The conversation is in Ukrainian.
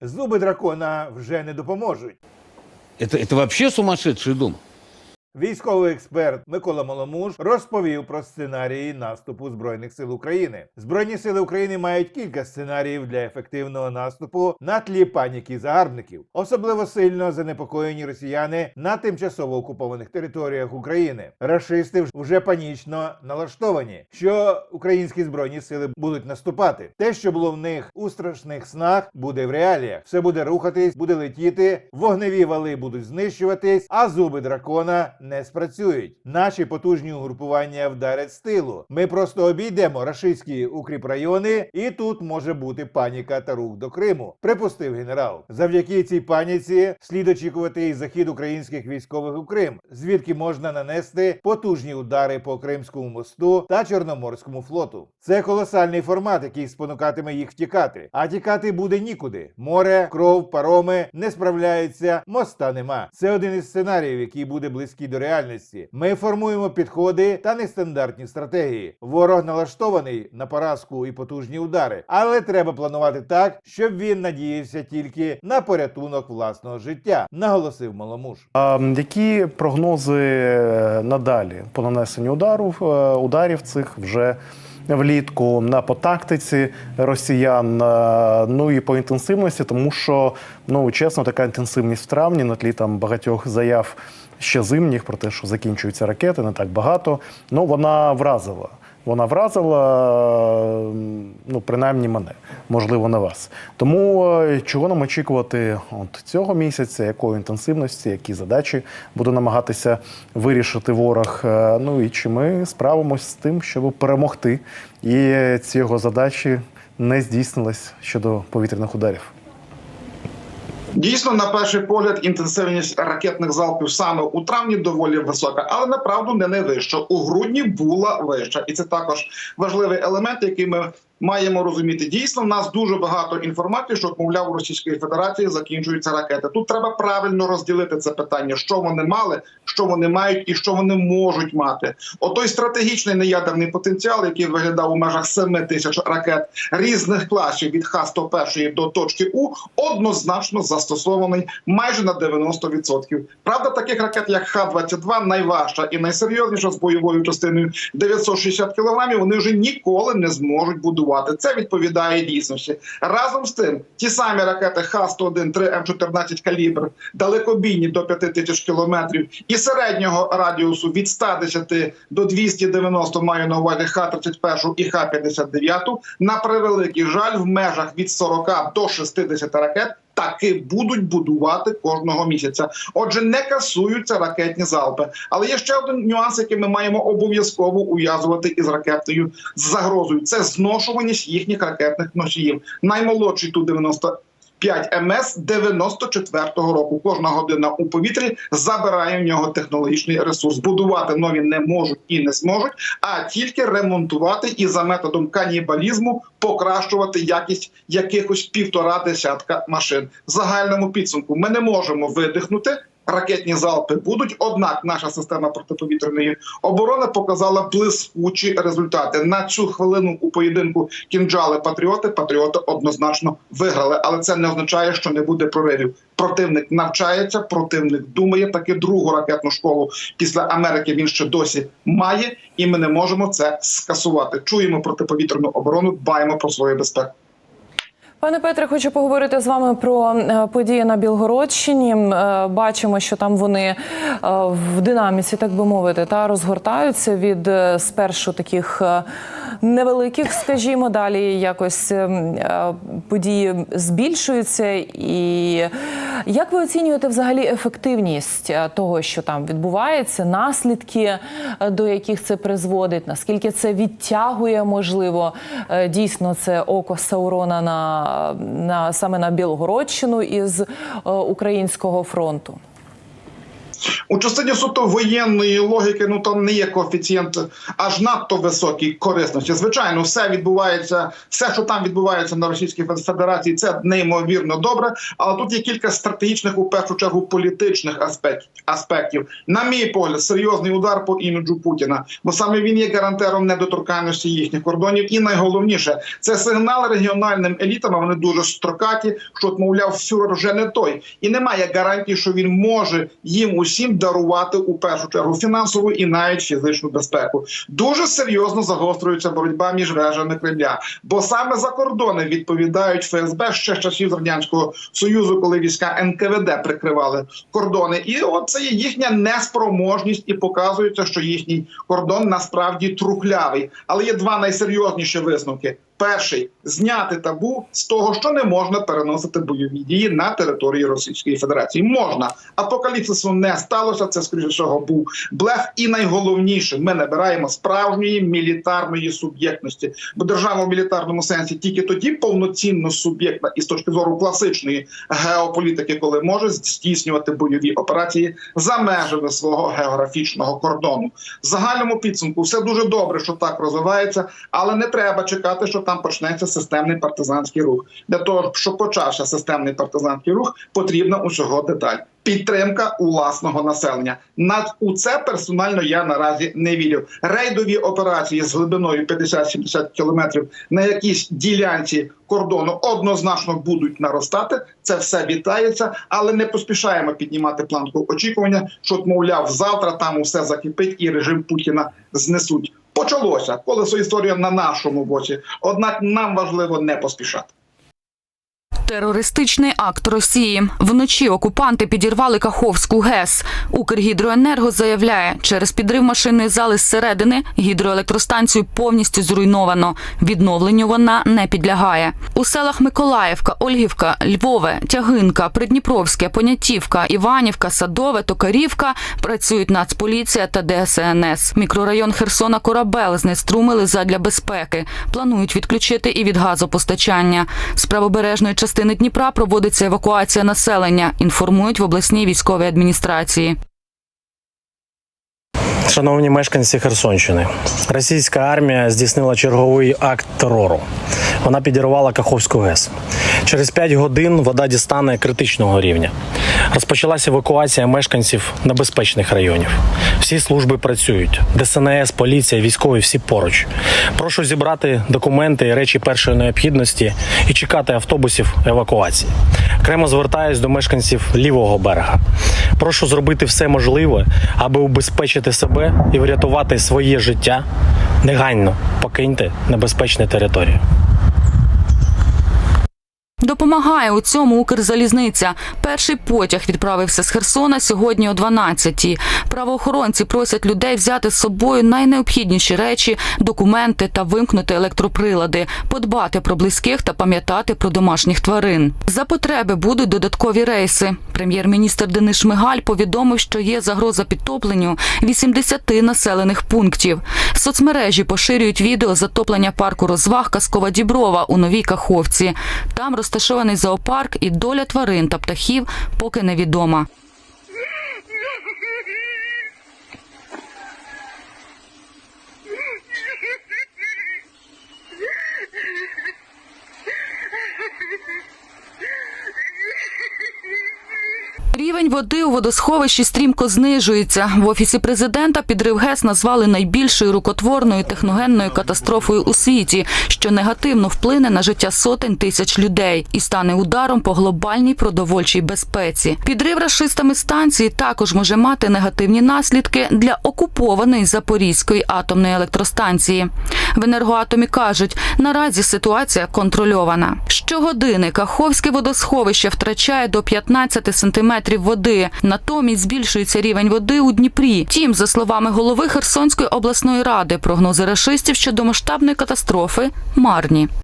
Зуби дракона вже не допоможуть. Це, вообще сумасшедший дом. Військовий експерт Микола Маломуж розповів про сценарії наступу збройних сил України. Збройні сили України мають кілька сценаріїв для ефективного наступу на тлі паніки загарбників. Особливо сильно занепокоєні росіяни на тимчасово окупованих територіях України. Рашисти вже панічно налаштовані, що українські збройні сили будуть наступати. Те, що було в них у страшних снах, буде в реаліях. Все буде рухатись, буде летіти, вогневі вали будуть знищуватись, а зуби дракона не спрацюють. Наші потужні угрупування вдарять з тилу. Ми просто обійдемо рашистські укріпрайони, і тут може бути паніка та рух до Криму, припустив генерал. Завдяки цій паніці слід очікувати і захід українських військових у Крим, звідки можна нанести потужні удари по Кримському мосту та Чорноморському флоту. Це колосальний формат, який спонукатиме їх втікати. А тікати буде нікуди. Море, кров, пароми не справляються, моста нема. Це один із сценаріїв, який буде близький до реальності. Ми формуємо підходи та нестандартні стратегії. Ворог налаштований на поразку і потужні удари, але треба планувати так, щоб він надіявся тільки на порятунок власного життя, наголосив Маломуж. А які прогнози е, надалі по нанесенню удару, е, ударів цих вже влітку на по тактиці росіян, е, ну і по інтенсивності, тому що ну чесно, така інтенсивність в травні на тлі там багатьох заяв ще зимніх про те, що закінчуються ракети, не так багато. Ну вона вразила. Вона вразила, е, ну принаймні мене, можливо, не вас. Тому е, чого нам очікувати от цього місяця, якої інтенсивності, які задачі буде намагатися вирішити ворог. Е, Ну і чи ми справимось з тим, щоб перемогти, і ці його задачі не здійснились щодо повітряних ударів. Дійсно, на перший погляд, інтенсивність ракетних залпів саме у травні доволі висока, але направду не найвища. У грудні була вища, і це також важливий елемент, який ми маємо розуміти. Дійсно, в нас дуже багато інформації, що мовляв у Російської Федерації закінчуються ракети. Тут треба правильно розділити це питання, що вони мали, що вони мають і що вони можуть мати. Отой стратегічний неядерний потенціал, який виглядав у межах 7 тисяч ракет різних класів від Х-101 до точки У, однозначно застосований майже на 90%. Правда, таких ракет, як Х-22, найважча і найсерйозніша з бойовою частиною 960 кілограмів, вони вже ніколи не зможуть будувати. Це відповідає дійсності. Разом з тим, ті самі ракети Х-101, 3 М14 калібр, далекобійні до 5 тисяч кілометрів і середнього радіусу від 110 до 290 маю на увазі Х-31 і Х-59, на превеликий жаль, в межах від 40 до 60 ракет таки будуть будувати кожного місяця. Отже, не касуються ракетні залпи. Але є ще один нюанс, який ми маємо обов'язково ув'язувати із ракетною загрозою. Це зношуваність їхніх ракетних носіїв. Наймолодший ту 90 5 МС 94-го року. Кожна година у повітрі забирає в нього технологічний ресурс. Будувати нові не можуть і не зможуть, а тільки ремонтувати і за методом канібалізму покращувати якість якихось півтора десятка машин. В загальному підсумку ми не можемо видихнути. Ракетні залпи будуть, однак наша система протиповітряної оборони показала блискучі результати. На цю хвилину у поєдинку кінджали патріоти. Патріоти однозначно виграли, але це не означає, що не буде проривів. Противник навчається, противник думає. Таки другу ракетну школу після Америки він ще досі має, і ми не можемо це скасувати. Чуємо протиповітряну оборону, дбаємо про свою безпеку. Пане Петре, хочу поговорити з вами про е, події на Білгородщині. Е, Бачимо, що там вони е, в динаміці, так би мовити, та розгортаються від спершу таких невеликих, скажімо, далі якось події збільшуються. І як ви оцінюєте взагалі ефективність е, того, що там відбувається, наслідки, е, до яких це призводить? Наскільки це відтягує, можливо, е, дійсно це око Саурона на, на саме на Білгородщину із українського фронту? У частині суто воєнної логіки, ну там не є коефіцієнт аж надто високий корисності. Звичайно, все відбувається, все, що там відбувається на Російській Федерації, це неймовірно добре. Але тут є кілька стратегічних, у першу чергу, політичних аспектів. аспектів. На мій погляд, серйозний удар по іміджу Путіна, бо саме він є гарантером недоторканності їхніх кордонів. І найголовніше це сигнал регіональним елітам. а Вони дуже строкаті, що мовляв, фюрер вже не той, і немає гарантії, що він може їм усім дарувати у першу чергу фінансову і навіть фізичну безпеку. Дуже серйозно загострюється боротьба між вежами Кремля, бо саме за кордони відповідають ФСБ ще з часів радянського союзу, коли війська НКВД прикривали кордони, і от це є їхня неспроможність, і показується, що їхній кордон насправді трухлявий. Але є два найсерйозніші висновки. Перший зняти табу з того, що не можна переносити бойові дії на території Російської Федерації. Можна апокаліпсису не сталося. Це скоріше всього був блеф. І найголовніше, ми набираємо справжньої мілітарної суб'єктності. Бо держава в мілітарному сенсі тільки тоді повноцінно суб'єктна і з точки зору класичної геополітики, коли може здійснювати бойові операції за межами свого географічного кордону. В загальному підсумку все дуже добре, що так розвивається, але не треба чекати, що там почнеться системний партизанський рух. Для того, щоб почався системний партизанський рух, потрібна усього деталь. Підтримка власного населення. Над у це персонально я наразі не вірю. Рейдові операції з глибиною 50-70 кілометрів на якійсь ділянці кордону однозначно будуть наростати. Це все вітається, але не поспішаємо піднімати планку очікування, що мовляв, завтра там усе закипить і режим Путіна знесуть. Почалося колесо історія на нашому боці. Однак нам важливо не поспішати. Терористичний акт Росії. Вночі окупанти підірвали Каховську ГЕС. Укргідроенерго заявляє, через підрив машинної зали зсередини гідроелектростанцію повністю зруйновано. Відновленню вона не підлягає. У селах Миколаївка, Ольгівка, Львове, Тягинка, Придніпровське, Понятівка, Іванівка, Садове, Токарівка працюють Нацполіція та ДСНС. Мікрорайон Херсона Корабел знеструмили задля безпеки. Планують відключити і від газопостачання. З правобережної частини Дніпра проводиться евакуація населення. Інформують в обласній військовій адміністрації. Шановні мешканці Херсонщини, російська армія здійснила черговий акт терору. Вона підірвала Каховську ГЕС. Через 5 годин вода дістане критичного рівня. Розпочалася евакуація мешканців небезпечних районів. Всі служби працюють. ДСНС, поліція, військові всі поруч. Прошу зібрати документи і речі першої необхідності і чекати автобусів евакуації. Окремо звертаюсь до мешканців лівого берега. Прошу зробити все можливе, аби убезпечити себе і врятувати своє життя. Негайно покиньте небезпечну територію. Допомагає у цьому Укрзалізниця. Перший потяг відправився з Херсона сьогодні о 12-й. Правоохоронці просять людей взяти з собою найнеобхідніші речі, документи та вимкнути електроприлади, подбати про близьких та пам'ятати про домашніх тварин. За потреби будуть додаткові рейси. Прем'єр-міністр Денис Шмигаль повідомив, що є загроза підтопленню 80 населених пунктів. Соцмережі поширюють відео затоплення парку розваг Казкова Діброва у Новій Каховці. Там розташований зоопарк і доля тварин та птахів поки невідома. Води у водосховищі стрімко знижується. В офісі президента підрив ГЕС назвали найбільшою рукотворною техногенною катастрофою у світі, що негативно вплине на життя сотень тисяч людей і стане ударом по глобальній продовольчій безпеці. Підрив рашистами станції також може мати негативні наслідки для окупованої Запорізької атомної електростанції. В енергоатомі кажуть, наразі ситуація контрольована. Щогодини Каховське водосховище втрачає до 15 сантиметрів води. Натомість збільшується рівень води у Дніпрі. Тім, за словами голови Херсонської обласної ради, прогнози рашистів щодо масштабної катастрофи марні.